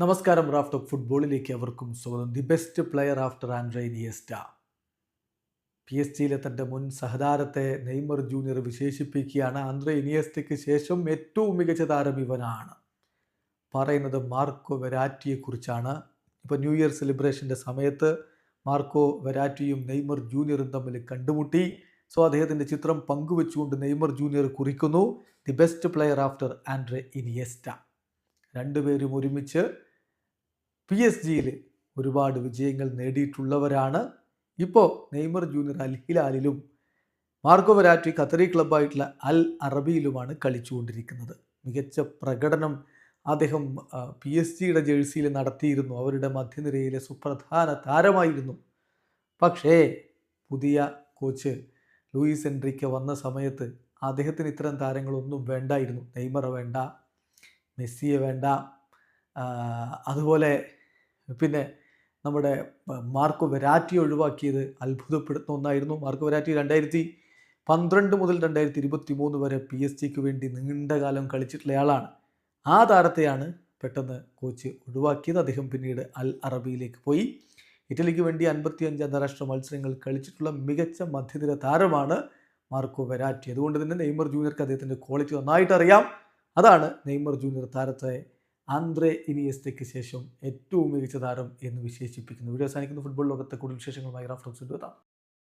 നമസ്കാരം raft of ഫുട്ബോളിലേക്ക് അവർക്കും സ്വാഗതം. The best player after Andres Iniesta P S ജിയിലെ തന്റെ മുൻ സഹതാരത്തെ നെയ്മർ ജൂനിയർ വിശേഷിപ്പിക്കുകയാണ്. ആന്ധ്ര ഇനിയസ്റ്റയ്ക്ക് ശേഷം ഏറ്റവും മികച്ച താരം ഇവനാണ്. പറയുന്നത് മാർക്കോ വെരാറ്റിയെക്കുറിച്ചാണ്. ഇപ്പോൾ ന്യൂ ഇയർ സെലിബ്രേഷന്റെ സമയത്ത് മാർക്കോ വെരാറ്റിയും നെയ്മർ ജൂനിയറും തമ്മിൽ കണ്ടുമുട്ടി. സോ അദ്ദേഹത്തിന്റെ ചിത്രം പങ്കുവെച്ചുകൊണ്ട് നെയ്മർ ജൂനിയർ കുറിക്കുന്നു. The best player after Andres Iniesta. രണ്ടുപേരും ഒരുമിച്ച് പി എസ് ജിയിൽ ഒരുപാട് വിജയങ്ങൾ നേടിയിട്ടുള്ളവരാണ്. ഇപ്പോൾ നെയ്മർ ജൂനിയർ അൽ ഹിലാലിലും മാർക്കോ വരാറ്റി ഖത്തറി ക്ലബ്ബായിട്ടുള്ള അൽ അറബിയിലുമാണ് കളിച്ചുകൊണ്ടിരിക്കുന്നത്. മികച്ച പ്രകടനം അദ്ദേഹം പി എസ് ജിയുടെ ജേഴ്സിയിൽ നടത്തിയിരുന്നു. അവരുടെ മധ്യനിരയിലെ സുപ്രധാന താരമായിരുന്നു. പക്ഷേ പുതിയ കോച്ച് ലൂയിസ് എൻട്രിക്ക് വന്ന സമയത്ത് അദ്ദേഹത്തിന് ഇത്തരം താരങ്ങളൊന്നും വേണ്ടായിരുന്നു. നെയ്മർ വേണ്ട. മെസ്സിയെ വേണ്ട. അതുപോലെ പിന്നെ നമ്മുടെ മാർക്കോ വെരാറ്റി ഒഴിവാക്കിയത് അത്ഭുതപ്പെടുത്തുന്ന ഒന്നായിരുന്നു. മാർക്കോ വെരാറ്റി രണ്ടായിരത്തി പന്ത്രണ്ട് മുതൽ രണ്ടായിരത്തി ഇരുപത്തി മൂന്ന് വരെ പി എസ് ജിക്ക് വേണ്ടി നീണ്ട കാലം കളിച്ചിട്ടുള്ളയാളാണ്. ആ താരത്തെയാണ് പെട്ടെന്ന് കോച്ച് ഒഴിവാക്കിയത്. അദ്ദേഹം പിന്നീട് അൽ അറബിയിലേക്ക് പോയി. ഇറ്റലിക്ക് വേണ്ടി അൻപത്തിയഞ്ച് അന്താരാഷ്ട്ര മത്സരങ്ങൾ കളിച്ചിട്ടുള്ള മികച്ച മധ്യനിര താരമാണ് മാർക്കോ വെരാറ്റി. അതുകൊണ്ട് തന്നെ നെയ്മർ ജൂനിയർക്ക് അദ്ദേഹത്തിന്റെ ക്വാളിറ്റി നന്നായിട്ട് അറിയാം അതാണ് നെയ്മർ ജൂനിയർ താരത്തെ ആന്ദ്രെ ഇനിയസ്റ്റയ്ക്ക് ശേഷം ഏറ്റവും മികച്ച താരം എന്ന് വിശേഷിപ്പിക്കുന്നു. വീഡിയോ അവസാനിക്കുന്ന. ഫുട്ബോൾ ലോകത്തെ കൂടുതൽ വിശേഷങ്ങളുമായി റഫറൻസ് എത്താം